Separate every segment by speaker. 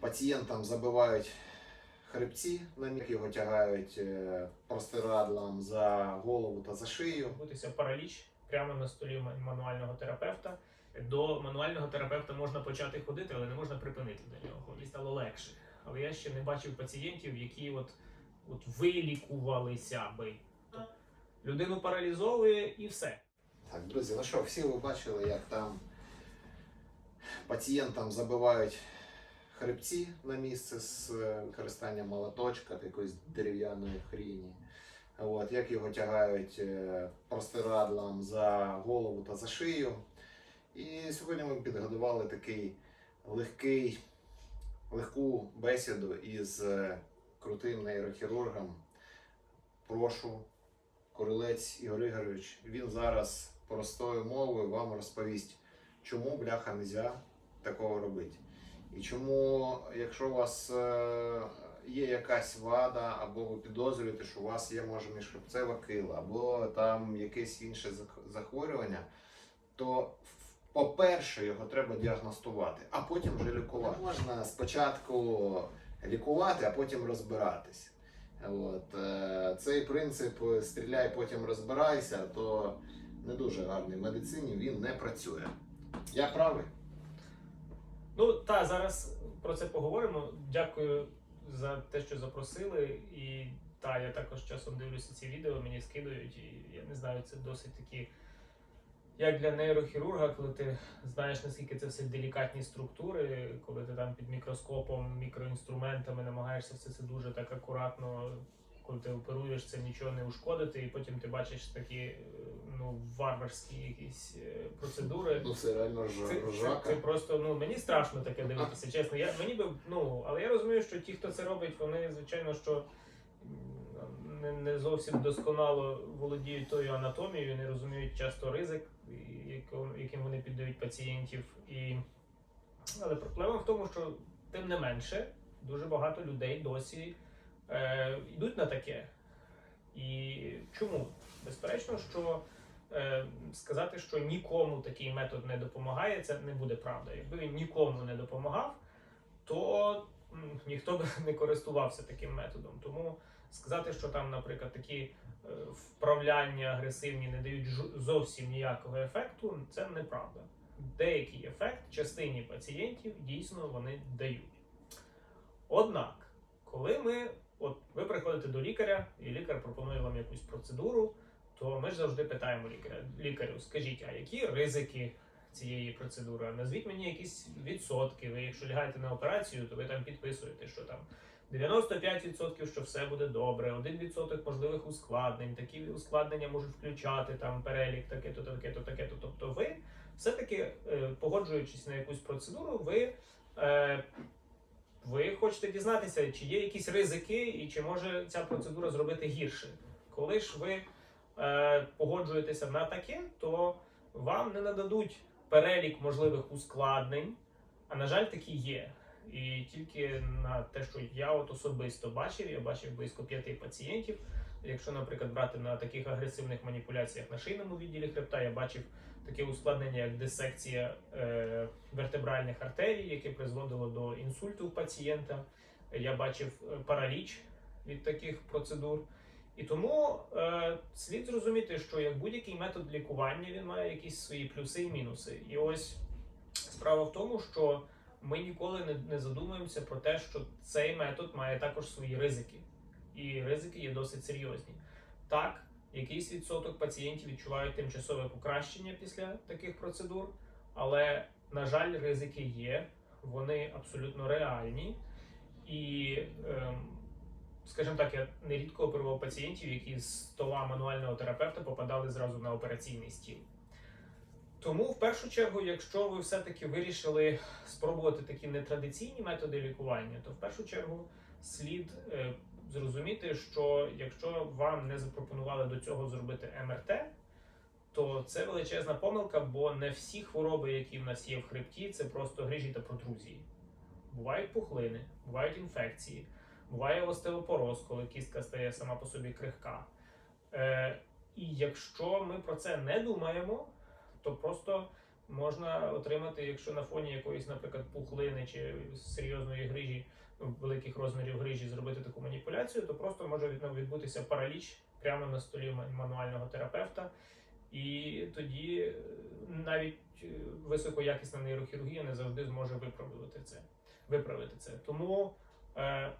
Speaker 1: Пацієнтам забивають хребці, на них його тягають е, простирадлом за голову та за шию.
Speaker 2: відбутися параліч прямо на столі мануального терапевта. До мануального терапевта можна почати ходити, але не можна припинити до нього. І стало легше. Але я ще не бачив пацієнтів, які от, от вилікувалися би. Людину паралізовує і все.
Speaker 1: Так, друзі, ну що, всі ви бачили, як там пацієнтам забивають хребці на місце з е, використанням молоточка, якоїсь дерев'яної хріні. От, як його тягають е, простирадлом за голову та за шию. І сьогодні ми підготували такий легкий, легку бесіду із е, крутим нейрохірургом. Прошу, Королець Ігор Ігорович, він зараз простою мовою вам розповість, чому бляха не можна такого робити. І чому, якщо у вас е, є якась вада, або ви підозрюєте, що у вас є може міжхребцева кила, або там якесь інше захворювання, то по-перше, його треба діагностувати, а потім вже лікувати. Можна спочатку лікувати, а потім розбиратись. От, е, цей принцип стріляй, потім розбирайся, то не дуже гарний в медицині, він не працює. Я правий?
Speaker 2: Ну та зараз про це поговоримо. Дякую за те, що запросили. І та я також часом дивлюся ці відео, мені скидують, і я не знаю, це досить такі. Як для нейрохірурга, коли ти знаєш наскільки це все делікатні структури, коли ти там під мікроскопом, мікроінструментами намагаєшся все це дуже так акуратно, коли ти оперуєш це нічого не ушкодити, і потім ти бачиш такі е, ну варварські якісь е, процедури.
Speaker 1: Ну, це реально
Speaker 2: Це, це, це просто ну мені страшно таке дивитися. Чесно, я мені би ну, але я розумію, що ті, хто це робить, вони звичайно що не, не зовсім досконало володіють тою анатомією, не розуміють часто ризик, яким вони піддають пацієнтів. І... Але проблема в тому, що тим не менше дуже багато людей досі е, йдуть на таке. І чому? Безперечно, що е, сказати, що нікому такий метод не допомагає, це не буде правда. Якби він нікому не допомагав, то ніхто б не користувався таким методом. Тому сказати, що там, наприклад, такі е, вправляння агресивні не дають жо- зовсім ніякого ефекту, це неправда. Деякий ефект частині пацієнтів дійсно вони дають. Однак, коли ми, от ви приходите до лікаря, і лікар пропонує вам якусь процедуру, то ми ж завжди питаємо лікаря, лікарю, скажіть, а які ризики цієї процедури? Назвіть мені якісь відсотки. Ви якщо лягаєте на операцію, то ви там підписуєте, що там 95% що все буде добре, 1% можливих ускладнень. Такі ускладнення можуть включати там перелік, таке-то, таке-то, таке-то. Тобто ви все-таки, е, погоджуючись на якусь процедуру, ви. Ви хочете дізнатися, чи є якісь ризики, і чи може ця процедура зробити гірше. Коли ж ви е, погоджуєтеся на таке, то вам не нададуть перелік можливих ускладнень, а на жаль, такі є. І тільки на те, що я от особисто бачив, я бачив близько п'яти пацієнтів. Якщо, наприклад, брати на таких агресивних маніпуляціях на шийному відділі хребта, я бачив таке ускладнення, як дисекція е, вертебральних артерій, яке призводило до інсульту у пацієнта. Я бачив е, параліч від таких процедур. І тому е, слід зрозуміти, що як будь-який метод лікування він має якісь свої плюси і мінуси. І ось справа в тому, що ми ніколи не, не задумуємося про те, що цей метод має також свої ризики. І ризики є досить серйозні. Так, якийсь відсоток пацієнтів відчувають тимчасове покращення після таких процедур, але, на жаль, ризики є, вони абсолютно реальні. І, ем, скажімо так, я нерідко оперував пацієнтів, які з стола мануального терапевта попадали зразу на операційний стіл. Тому, в першу чергу, якщо ви все-таки вирішили спробувати такі нетрадиційні методи лікування, то в першу чергу слід е, зрозуміти, що якщо вам не запропонували до цього зробити МРТ, то це величезна помилка, бо не всі хвороби, які в нас є в хребті, це просто грижі та протрузії. Бувають пухлини, бувають інфекції, буває остеопороз, коли кістка стає сама по собі крихка. Е, і якщо ми про це не думаємо, то просто можна отримати, якщо на фоні якоїсь, наприклад, пухлини чи серйозної грижі, ну, великих розмірів грижі зробити таку маніпуляцію, то просто може від- відбутися параліч прямо на столі мануального терапевта. І тоді е, навіть е, високоякісна нейрохірургія не завжди зможе виправити це. Виправити це. Тому е,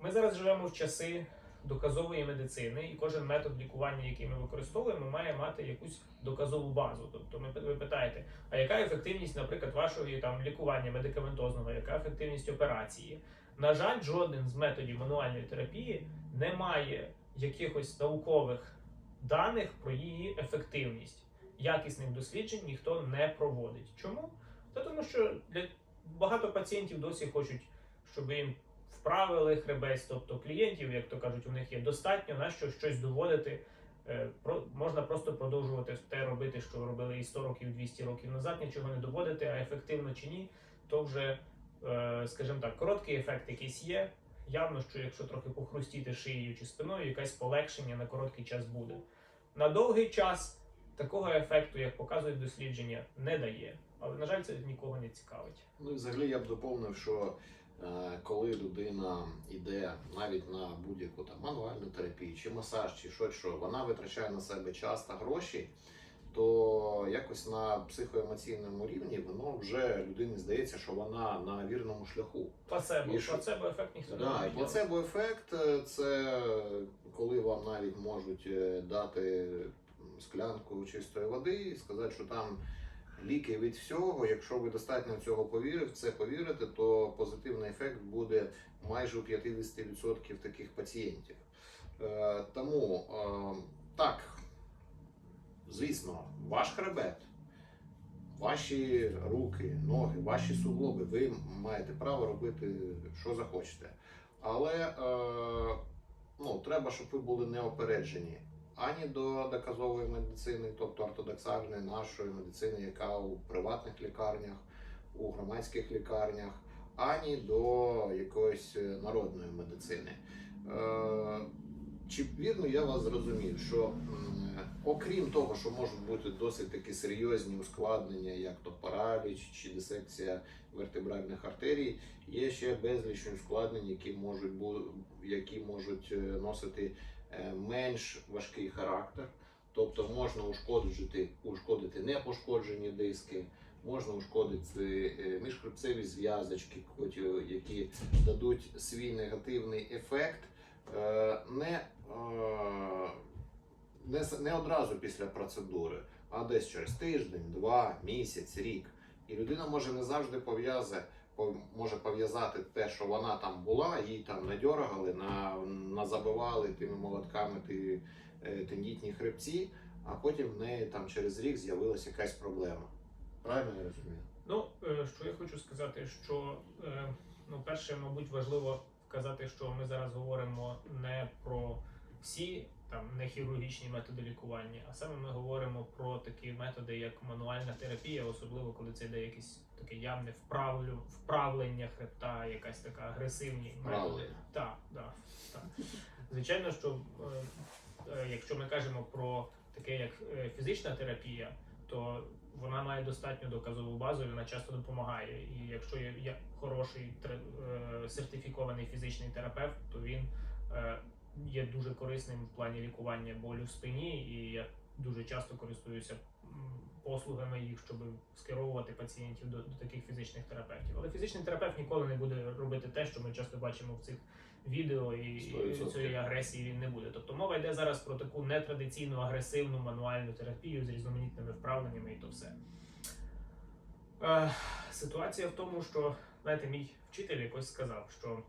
Speaker 2: ми зараз живемо в часи доказової медицини, і кожен метод лікування, який ми використовуємо, має мати якусь доказову базу. Тобто, ми ви питаєте, а яка ефективність, наприклад, вашої там лікування медикаментозного, яка ефективність операції? На жаль, жоден з методів мануальної терапії не має якихось наукових даних про її ефективність. Якісних досліджень ніхто не проводить. Чому? Та тому, що для багато пацієнтів досі хочуть, щоб їм вправили хребець, тобто клієнтів, як то кажуть, у них є достатньо на що щось доводити. Е, Про можна просто продовжувати те робити, що робили і 100 років, 200 років назад, нічого не доводити, а ефективно чи ні, то вже, е, скажімо так, короткий ефект якийсь є. Явно, що якщо трохи похрустіти шиєю чи спиною, якесь полегшення на короткий час буде. На довгий час такого ефекту, як показують дослідження, не дає. Але, на жаль, це нікого не цікавить.
Speaker 1: Ну і взагалі я б доповнив, що коли людина йде навіть на будь-яку там мануальну терапію, чи масаж, чи щось, що вона витрачає на себе час та гроші, то якось на психоемоційному рівні воно вже людині здається, що вона на вірному шляху.
Speaker 2: Плацебо,
Speaker 1: І що?
Speaker 2: плацебо ефект ніхто
Speaker 1: Да, і
Speaker 2: робить.
Speaker 1: плацебо ефект це коли вам навіть можуть е, дати склянку чистої води і сказати, що там ліки від всього. Якщо ви достатньо цього повірив, це повірите, то позитивний ефект буде майже у 50% таких пацієнтів. Е, Тому е, так, звісно, ваш хребет. Ваші руки, ноги, ваші суглоби, ви маєте право робити, що захочете. Але е, ну, треба, щоб ви були неопереджені ані до доказової медицини, тобто ортодоксальної нашої медицини, яка у приватних лікарнях, у громадських лікарнях, ані до якоїсь е, народної медицини. Е, чи вірно я вас зрозумів, що окрім того, що можуть бути досить такі серйозні ускладнення, як то параліч чи дисекція вертебральних артерій, є ще безліч ускладнень, які можуть які можуть е, носити е, менш важкий характер. Тобто можна ушкоджити, ушкодити непошкоджені диски, можна ушкодити е, міжхребцеві зв'язочки, які дадуть свій негативний ефект не, не, не одразу після процедури, а десь через тиждень, два, місяць, рік. І людина може не завжди пов'язе, по- може пов'язати те, що вона там була, їй там надьоргали, на, назабивали тими молотками ті е, тендітні хребці, а потім в неї там через рік з'явилася якась проблема. Правильно я розумію?
Speaker 2: Ну, е, що я хочу сказати, що е, ну, перше, мабуть, важливо вказати, що ми зараз говоримо не про всі там нехірургічні методи лікування, а саме ми говоримо про такі методи, як мануальна терапія, особливо коли це йде якесь таке явне вправлю, вправлення хребта, якась така агресивні методи. Так, так, так. Звичайно, що е, е, якщо ми кажемо про таке як е, фізична терапія, то вона має достатньо доказову базу, і вона часто допомагає. І якщо є, є хороший е, сертифікований фізичний терапевт, то він є дуже корисним в плані лікування болю в спині, і я дуже часто користуюся послугами їх, щоб скеровувати пацієнтів до, до таких фізичних терапевтів. Але фізичний терапевт ніколи не буде робити те, що ми часто бачимо в цих відео, і, і цієї агресії він не буде. Тобто мова йде зараз про таку нетрадиційну агресивну мануальну терапію з різноманітними вправленнями і то все. Е, ситуація в тому, що знаєте, мій вчитель якось сказав, що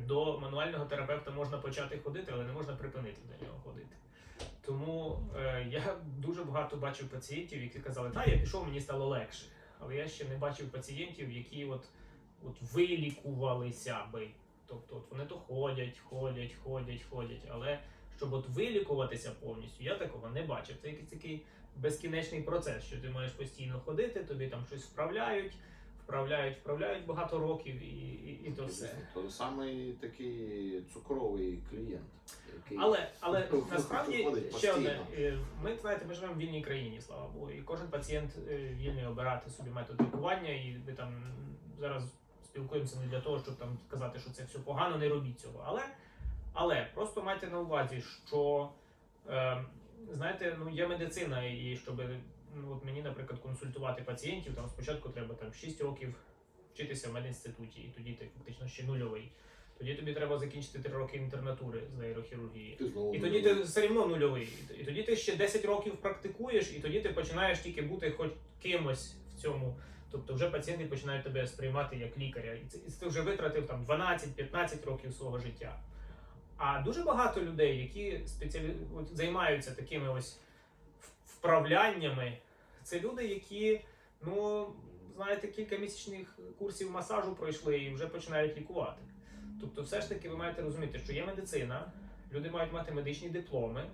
Speaker 2: до мануального терапевта можна почати ходити, але не можна припинити до нього ходити. Тому е, я дуже багато бачив пацієнтів, які казали, та я пішов, мені стало легше. Але я ще не бачив пацієнтів, які от, от вилікувалися би. Тобто от вони то ходять, ходять, ходять, ходять. Але щоб от вилікуватися повністю, я такого не бачив. Це якийсь такий безкінечний процес, що ти маєш постійно ходити, тобі там щось вправляють, вправляють, вправляють багато років і, і, і то все.
Speaker 1: То самий такий цукровий клієнт, який
Speaker 2: Але, але насправді ще одне, е, ми знаєте, ми живемо в вільній країні, слава Богу, і кожен пацієнт е, вільний обирати собі метод лікування, і ми там зараз спілкуємося не для того, щоб там казати, що це все погано, не робіть цього. Але, але просто майте на увазі, що е, знаєте, ну є медицина, і щоб от мені, наприклад, консультувати пацієнтів, там спочатку треба там 6 років вчитися в медінституті, і тоді ти фактично ще нульовий. Тоді тобі треба закінчити 3 роки інтернатури з нейрохірургії.
Speaker 1: ти знову
Speaker 2: І тоді ти все одно нульовий. І тоді ти ще 10 років практикуєш, і тоді ти починаєш тільки бути хоч кимось в цьому. Тобто вже пацієнти починають тебе сприймати як лікаря. І це, і ти вже витратив там 12-15 років свого життя. А дуже багато людей, які спеціалі... от, займаються такими ось вправляннями, це люди, які, ну, знаєте, кілька місячних курсів масажу пройшли і вже починають лікувати. Тобто, все ж таки, ви маєте розуміти, що є медицина, люди мають мати медичні дипломи,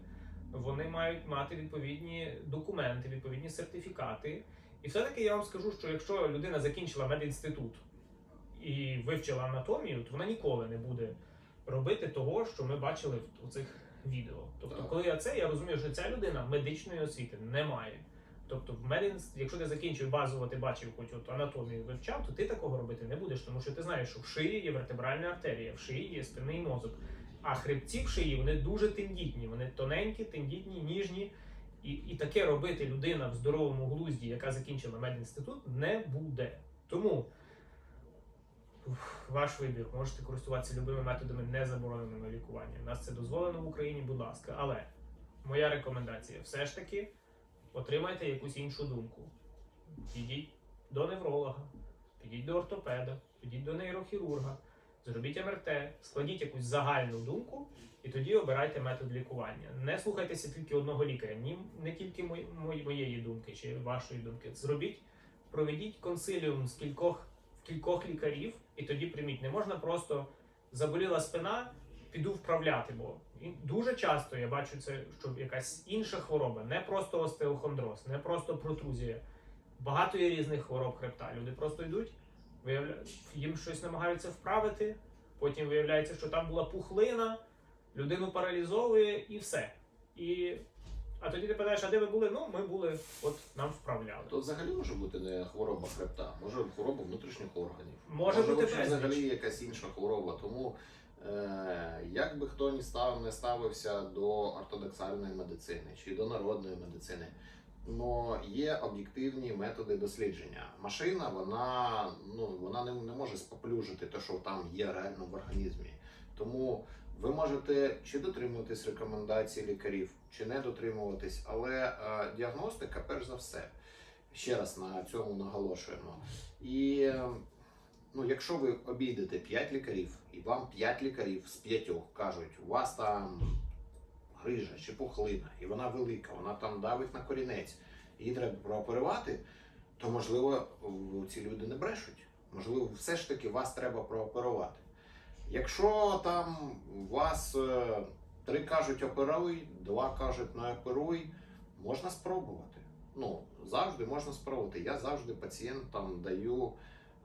Speaker 2: вони мають мати відповідні документи, відповідні сертифікати. І все-таки я вам скажу, що якщо людина закінчила медінститут і вивчила анатомію, то вона ніколи не буде робити того, що ми бачили в цих відео. Тобто,
Speaker 1: Так.
Speaker 2: коли я це, я розумію, що ця людина медичної освіти не має. Тобто, в медінс, якщо ти закінчив базово, ти бачив хоч от анатомію вивчав, то ти такого робити не будеш, тому що ти знаєш, що в шиї є вертебральна артерія, в шиї є спинний мозок. А хребці в шиї вони дуже тендітні, вони тоненькі, тендітні, ніжні. І, і таке робити людина в здоровому глузді, яка закінчила медінститут, не буде. Тому ваш вибір, можете користуватися любими методами незабороненими лікування. У нас це дозволено в Україні, будь ласка. Але моя рекомендація все ж таки отримайте якусь іншу думку. Підіть до невролога, підіть до ортопеда, підіть до нейрохірурга, зробіть МРТ, складіть якусь загальну думку і тоді обирайте метод лікування. Не слухайтеся тільки одного лікаря, ні не тільки моєї думки чи вашої думки. Зробіть, проведіть консиліум з кількох кількох лікарів, і тоді прийміть. Не можна просто заболіла спина, піду вправляти, бо дуже часто я бачу це, що якась інша хвороба, не просто остеохондроз, не просто протрузія. Багато є різних хвороб хребта. Люди просто йдуть, виявля... їм щось намагаються вправити, потім виявляється, що там була пухлина, людину паралізовує і все. І... А тоді ти питаєш, а де ви були? Ну, ми були, от нам вправляли.
Speaker 1: То взагалі може бути не хвороба хребта, може хвороба внутрішніх органів.
Speaker 2: Може бути
Speaker 1: вообще
Speaker 2: безліч.
Speaker 1: взагалі якась інша хвороба. Тому е, як би хто ні став, не ставився до ортодоксальної медицини чи до народної медицини, но є об'єктивні методи дослідження. Машина, вона, ну, вона не, не може споплюжити те, що там є реально в організмі. Тому ви можете чи дотримуватись рекомендацій лікарів, чи не дотримуватись, але е, діагностика, перш за все, ще раз на цьому наголошуємо. І ну, якщо ви обійдете 5 лікарів, і вам 5 лікарів з 5 кажуть, у вас там грижа чи пухлина, і вона велика, вона там давить на корінець, її треба прооперувати, то можливо ці люди не брешуть. Можливо, все ж таки вас треба прооперувати. Якщо там вас е, три кажуть оперуй, два кажуть не оперуй, можна спробувати. Ну, завжди можна спробувати. Я завжди пацієнтам даю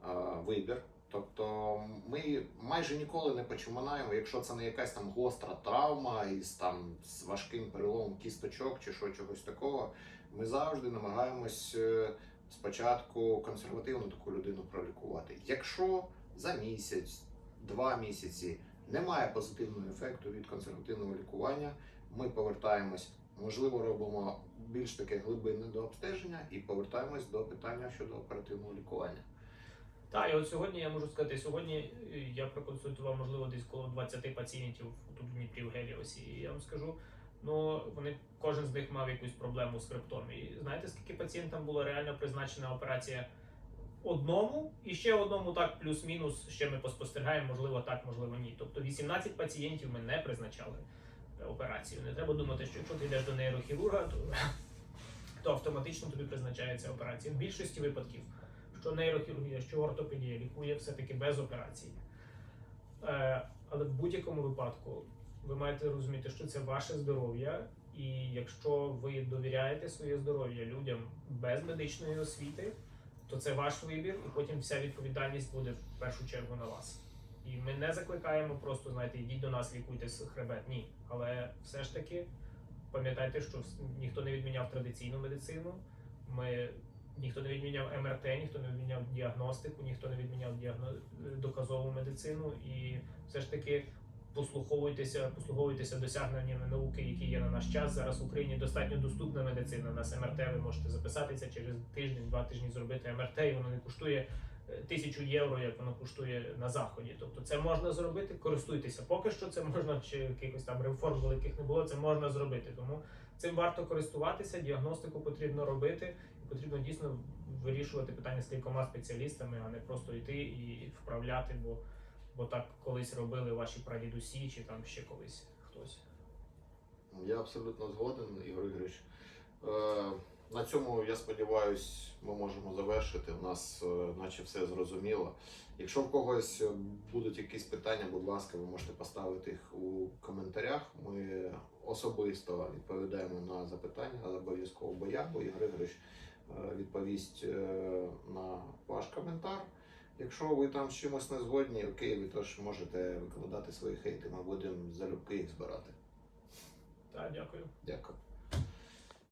Speaker 1: е, вибір. Тобто ми майже ніколи не починаємо, якщо це не якась там гостра травма із там з важким переломом кісточок чи що чогось такого. Ми завжди намагаємось е, спочатку консервативно таку людину пролікувати. Якщо за місяць, два місяці немає позитивного ефекту від консервативного лікування, ми повертаємось, можливо, робимо більш таке глибинне до обстеження і повертаємось до питання щодо оперативного лікування.
Speaker 2: Так, і от сьогодні я можу сказати, сьогодні е, я проконсультував, можливо, десь коло 20 пацієнтів тут в Дніпрі в Геліосі. І я вам скажу, ну вони кожен з них мав якусь проблему з хребтом. І знаєте, скільки пацієнтам була реально призначена операція одному, і ще одному так плюс-мінус. Ще ми поспостерігаємо, можливо, так, можливо, ні. Тобто 18 пацієнтів ми не призначали е, операцію. Не треба думати, що якщо ти йдеш до нейрохірурга, то, то автоматично тобі призначається операція. В більшості випадків що нейрохірургія, що ортопедія лікує все-таки без операції. Е, але в будь-якому випадку ви маєте розуміти, що це ваше здоров'я, і якщо ви довіряєте своє здоров'я людям без медичної освіти, то це ваш вибір, і потім вся відповідальність буде в першу чергу на вас. І ми не закликаємо просто, знаєте, йдіть до нас, лікуйте хребет. Ні. Але все ж таки пам'ятайте, що ніхто не відміняв традиційну медицину. Ми ніхто не відміняв МРТ, ніхто не відміняв діагностику, ніхто не відміняв діагно... доказову медицину. І все ж таки послуховуйтеся, послуговуйтеся досягненнями науки, які є на наш час. Зараз в Україні достатньо доступна медицина. На МРТ ви можете записатися через тиждень, два тижні зробити МРТ, і воно не коштує е, тисячу євро, як воно коштує на заході. Тобто це можна зробити, користуйтеся. Поки що це можна, чи якихось там реформ великих не було, це можна зробити. Тому цим варто користуватися, діагностику потрібно робити, і потрібно дійсно вирішувати питання з кількома спеціалістами, а не просто йти і вправляти, бо, бо так колись робили ваші прадідусі, чи там ще колись хтось.
Speaker 1: Я абсолютно згоден, Ігор Ігорович. Е, на цьому, я сподіваюся, ми можемо завершити. У нас е, наче все зрозуміло. Якщо в когось е, будуть якісь питання, будь ласка, ви можете поставити їх у коментарях. Ми особисто відповідаємо на запитання, але обов'язково бо я, бо Ігор Ігорович е, відповість на ваш коментар. Якщо ви там з чимось не згодні, окей, ви теж можете викладати свої хейти, ми будемо залюбки їх збирати.
Speaker 2: Так, дякую.
Speaker 1: Дякую.